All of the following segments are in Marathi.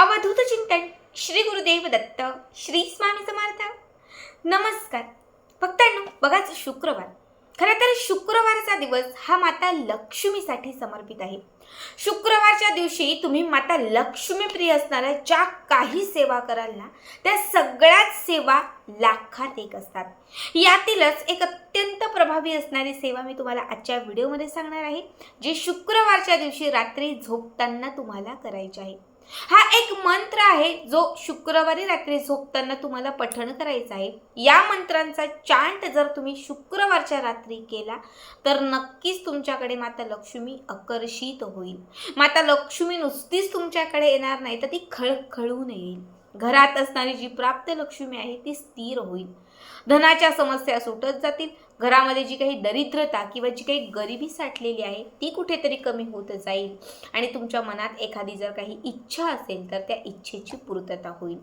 अवधूत चिंतन श्री गुरुदेव दत्त श्री स्वामी समर्थ. नमस्कार. भक्तांनो बघाच शुक्रवार. खरं तर शुक्रवारचा दिवस हा माता लक्ष्मीसाठी समर्पित आहे. शुक्रवारच्या दिवशी तुम्ही माता लक्ष्मी प्रिय असणाऱ्या ज्या काही सेवा कराल ना त्या सगळ्याच सेवा लाखात एक असतात. यातीलच एक अत्यंत प्रभावी असणारी सेवा मी तुम्हाला आजच्या व्हिडिओमध्ये सांगणार आहे जी शुक्रवारच्या दिवशी रात्री झोपताना तुम्हाला करायची आहे. हा एक मंत्र आहे जो शुक्रवारी रात्री झोपताना तुम्हाला पठण करायचा आहे. या मंत्रांचा चांट जर तुम्ही शुक्रवारच्या रात्री केला तर नक्कीच तुमच्याकडे माता लक्ष्मी आकर्षित होईल. होईल. माता लक्ष्मी नुसतीच तुमच्याकडे येणार नाही तर ती खळखळून येईल. घरात असणारी जी प्राप्त लक्ष्मी आहे ती स्थिर होईल. धनाच्या समस्या सुटत जातील. घरामध्ये जी काही दरिद्रता किंवा जी काही गरिबी साठलेली आहे ती कुठेतरी कमी होत जाईल. आणि तुमच्या मनात एखादी जर काही इच्छा असेल तर त्या इच्छेची पूर्तता होईल.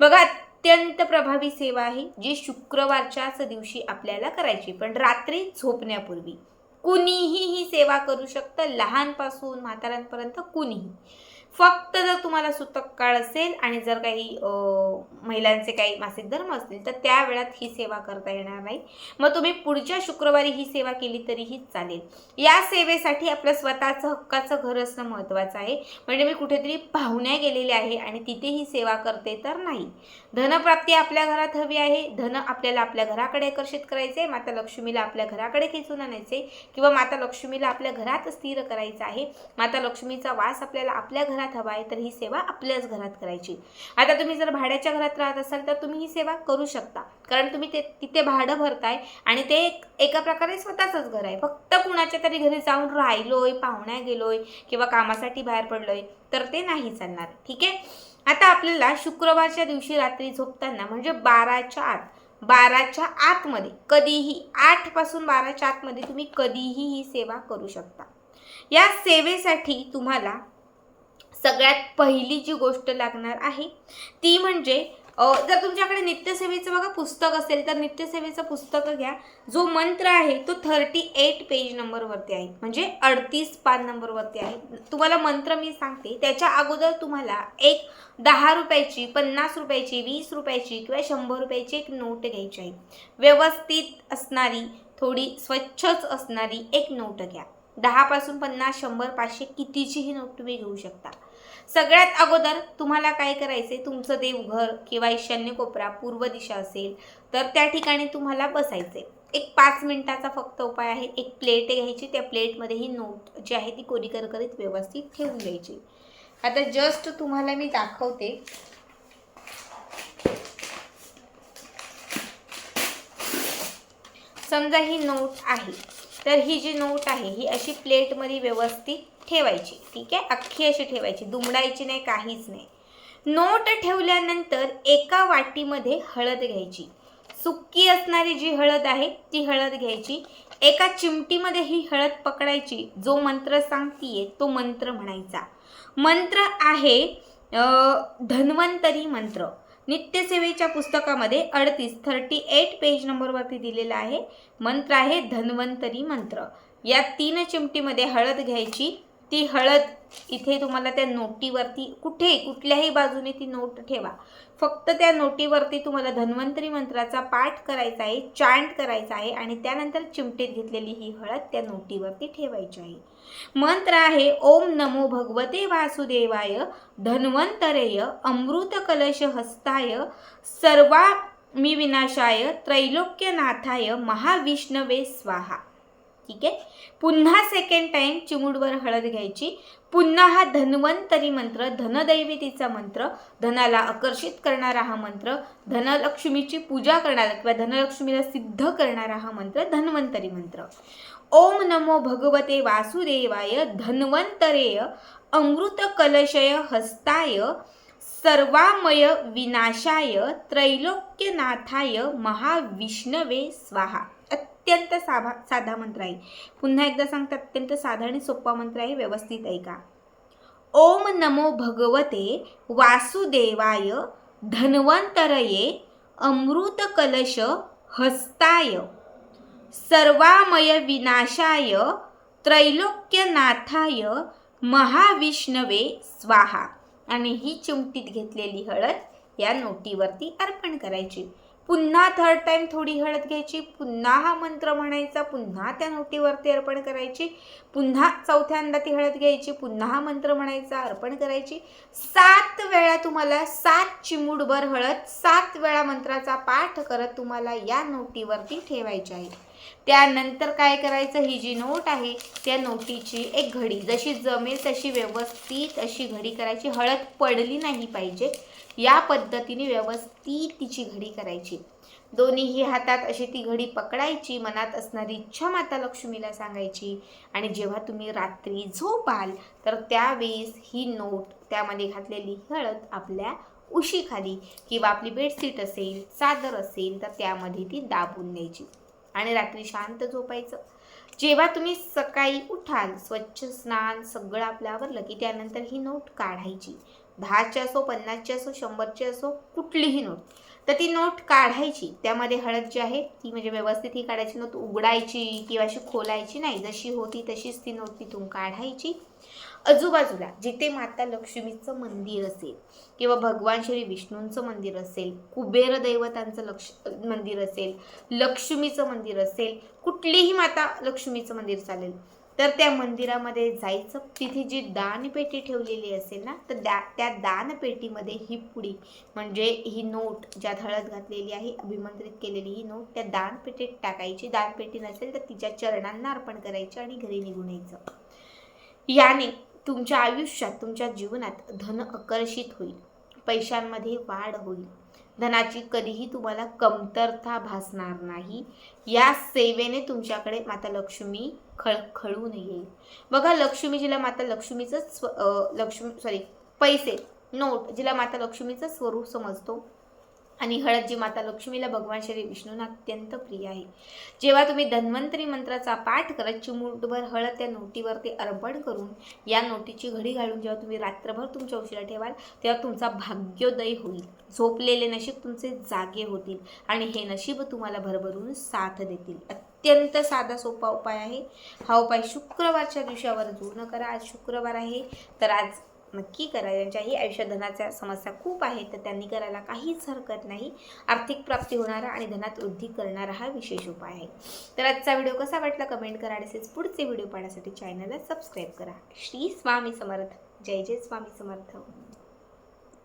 बघा अत्यंत प्रभावी सेवा आहे जी शुक्रवारच्याच दिवशी आपल्याला करायची पण रात्री झोपण्यापूर्वी. कुणीही ही सेवा करू शकतं. लहानपासून म्हाताऱ्यांपर्यंत कुणीही. फक्त जर तुम्हाला सुतक काळ असेल आणि जर काही महिलांचे काही मासिक धर्म असतील तर त्या वेळात ही सेवा करता येणार नाही. मग तुम्ही पुढच्या शुक्रवारी ही सेवा केली तरीही चालेल. या सेवेसाठी आपलं स्वतःचं हक्काचं घर असणं महत्त्वाचं आहे. म्हणजे मी कुठेतरी पाहुण्या गेलेले आहे आणि तिथे ही सेवा करते तर नाही. धनप्राप्ती आपल्या घरात हवी आहे. धन आपल्याला आपल्या घराकडे आकर्षित करायचे माता लक्ष्मीला आपल्या घराकडे खेचून आणायचे किंवा माता लक्ष्मीला आपल्या घरात स्थिर करायचं आहे. माता लक्ष्मीचा वास आपल्याला आपल्या घरात हवा आहे तर ही सेवा आपल्याच घरात करायची. आता तुम्ही जर भाड्याच्या घरात राहत असाल तर तुम्ही ही सेवा करू शकता. कारण तुम्ही ते तिथे भाडं भरताय आणि ते एक एका प्रकारे स्वतःचंच घर आहे. फक्त कुणाच्या तरी घरी जाऊन राहिलोय पाहुण्या गेलोय किंवा कामासाठी बाहेर पडलोय तर ते नाही चालणार. ठीक आहे? आता आपल्याला शुक्रवारच्या दिवशी रात्री झोपताना म्हणजे बाराच्या आत बाराच्या आतमध्ये. कधीही आठपासून बाराच्या आतमध्ये तुम्ही कधीही ही सेवा करू शकता. या सेवेसाठी तुम्हाला सगळ्यात पहिली जी गोष्ट लागणार आहे ती म्हणजे जर तुमच्याकडे नित्यसेवेचं बघा पुस्तक असेल तर नित्यसेवेचं पुस्तक घ्या. जो मंत्र आहे तो थर्टी एट पेज नंबरवरती आहे. म्हणजे अडतीस पान नंबरवरती आहे. तुम्हाला मंत्र मी सांगते. त्याच्या अगोदर तुम्हाला एक दहा रुपयाची पन्नास रुपयाची वीस रुपयाची किंवा शंभर रुपयाची एक नोट घ्यायची आहे. व्यवस्थित असणारी थोडी स्वच्छच असणारी एक नोट घ्या. दहापासून पन्नास शंभर पाचशे कितीचीही नोट तुम्ही घेऊ शकता. सगळ्यात अगोदर तुम्हाला काय करायचे तुमचं देवघर किंवा ईशान्य कोपरा पूर्व दिशा असेल तर त्या ठिकाणी तुम्हाला बसायचे एक पाच मिनिटाचा फक्त उपाय आहे. एक प्लेट घ्यायची. त्या प्लेटमध्ये ही नोट जी आहे ती कोरी करकरीत व्यवस्थित ठेवून द्यायची आता जस्ट तुम्हाला मी दाखवते. समजा ही नोट आहे. तर ही जी नोट आहे ही अशी प्लेटमध्ये व्यवस्थित ठेवायची. ठीक आहे? अख्खी अशी ठेवायची. दुमडायची नाही काहीच नाही. नोट ठेवल्यानंतर एका वाटीमध्ये हळद घ्यायची. सुक्की असणारी जी हळद आहे ती हळद घ्यायची. एका चिमटीमध्ये ही हळद पकडायची. जो मंत्र सांगतीये तो मंत्र म्हणायचा. मंत्र आहे धन्वंतरी मंत्र. नित्यसेवेच्या पुस्तकामध्ये अडतीस थर्टी एट पेज नंबरवरती दिलेला आहे. मंत्र आहे धन्वंतरी मंत्र. या तीन चिमटीमध्ये हळद घ्यायची. ती हळद इथे तुम्हाला त्या नोटीवरती कुठे कुठल्याही बाजूने ती नोट ठेवा. फक्त त्या नोटीवरती तुम्हाला धन्वंतरी मंत्राचा पाठ करायचा आहे चांट करायचा आहे आणि त्यानंतर चिमटीत घेतलेली ही हळद त्या नोटीवरती ठेवायची आहे. मंत्र आहे ओम नमो भगवते वासुदेवाय धन्वंतरेय अमृत कलश हस्ताय सर्वा मी विनाशाय त्रैलोक्यनाथाय महाविष्णवे स्वाहा. ठीक आहे? पुन्हा सेकंड टाइम चिमुडवर हळद घ्यायची. पुन्हा हा धन्वंतरी मंत्र धनदैवितीचा मंत्र धनाला आकर्षित करणारा हा मंत्र धनलक्ष्मीची पूजा करणारा किंवा धनलक्ष्मीला सिद्ध करणारा हा मंत्र धन्वंतरी मंत्र. ओम नमो भगवते वासुदेवाय धन्वंतरेय अमृत कलशय हस्ताय सर्वामय विनाशाय त्रैलोक्यनाथाय महाविष्णवे स्वाहा. अत्यंत साभा साधा मंत्र आहे. पुन्हा एकदा सांगते अत्यंत साधा आणि सोपा मंत्र आहे व्यवस्थित ऐका ओम नमो भगवते वासुदेवाय धन्वंतरये अमृत कलश हस्ताय सर्वामय विनाशाय त्रैलोक्यनाथाय महाविष्णवे स्वाहा. आणि ही चिमटीत घेतलेली हळद या नोटीवरती अर्पण करायची. पुन्हा थर्ड टाइम थोडी हळद घ्यायची पुन्हा हा मंत्र म्हणायचा पुन्हा त्या नोटीवरती अर्पण करायची पुन्हा चौथ्यांदा ती हळद घ्यायची पुन्हा हा मंत्र म्हणायचा अर्पण करायची. सात वेळा तुम्हाला सात चिमूडभर हळद सात वेळा मंत्राचा पाठ करत तुम्हाला या नोटीवरती ठेवायची आहे. त्यानंतर काय करायचं? ही जी नोट आहे त्या नोटीची एक घडी. जशी जमेल तशी व्यवस्थित अशी घडी करायची. हळद पडली नाही पाहिजे. या पद्धतीने व्यवस्थित तिची घडी करायची. दोन्हीही हातात अशी ती घडी पकडायची. मनात असणारी इच्छा माता लक्ष्मीला सांगायची. आणि जेव्हा तुम्ही रात्री झोपाल तर त्यावेळेस ही नोट त्यामध्ये घातलेली हळद आपल्या उशीखाली किंवा आपली बेडशीट असेल चादर असेल तर त्यामध्ये ती दाबून द्यायची. आणि रात्री शांत झोपायचं. जेव्हा तुम्ही सकाळी उठाल स्वच्छ स्नान सगळं आपलं आवरलं की त्यानंतर ही नोट काढायची. दहाची असो पन्नासची असो शंभरची असो कुठलीही नोट. तर ती नोट काढायची. त्यामध्ये हळद जी आहे ती म्हणजे व्यवस्थित ही काढायची. नोट उघडायची किंवा अशी खोलायची नाही. जशी होती तशीच ती नोट तिथून काढायची. आजूबाजूला जिथे माता लक्ष्मीचं मंदिर असेल किंवा भगवान श्री विष्णूंचं मंदिर असेल कुबेर दैवतांचं लक्ष मंदिर असेल लक्ष्मीचं मंदिर असेल कुठलीही माता लक्ष्मीचं मंदिर चालेल तर त्या मंदिरामध्ये जायचं. तिथे जी दानपेटी ठेवलेली असेल ना तर द्या त्या दानपेटीमध्ये ही पुडी म्हणजे ही नोट ज्यात हळद घातलेली आहे अभिमंत्रित केलेली ही नोट त्या दानपेटीत टाकायची. दानपेटी नसेल तर तिच्या चरणांना अर्पण करायची आणि घरी निघून यायचं. याने तुमच्या आयुष्यात तुमच्या जीवनात धन आकर्षित होईल. पैशांमध्ये वाढ होईल. धनाची कधीही तुम्हाला कमतरता भासणार नाही. या सेवेने तुमच्याकडे माता लक्ष्मी खळखळून येईल. बघा लक्ष्मी जिला माता लक्ष्मीचं स्व लक्ष्मी सॉरी पैसे नोट जिला माता लक्ष्मीचं स्वरूप समजतो. आणि हळद जी माता लक्ष्मीला भगवान श्री विष्णूंना अत्यंत प्रिय आहे. जेव्हा तुम्ही धन्वंतरी मंत्राचा पाठ करत चिमूटभर हळद त्या नोटीवरती अर्पण करून या नोटीची घडी घालून जेव्हा तुम्ही रात्रभर तुमच्या उशिरा ठेवाल तेव्हा तुमचा भाग्योदय होईल. झोपलेले नशीब तुमचे जागे होतील आणि हे नशीब तुम्हाला भरभरून साथ देतील. अत्यंत साधा सोपा उपाय आहे. हा उपाय शुक्रवारच्या दिवशी पूर्ण करा. आज शुक्रवार आहे तर आज नक्की करा. ज्यांच्याही आयुष्यात धनाच्या समस्या खूप आहेत तर त्यांनी करायला काहीच हरकत नाही. आर्थिक प्राप्ती होणारा आणि धनात वृद्धी करणारा हा विशेष उपाय आहे. तर आजचा व्हिडिओ कसा वाटला कमेंट करा आणि तसेच पुढचे व्हिडिओ पाहण्यासाठी चॅनलला सबस्क्राईब करा. श्री स्वामी समर्थ. जय जय स्वामी समर्थ.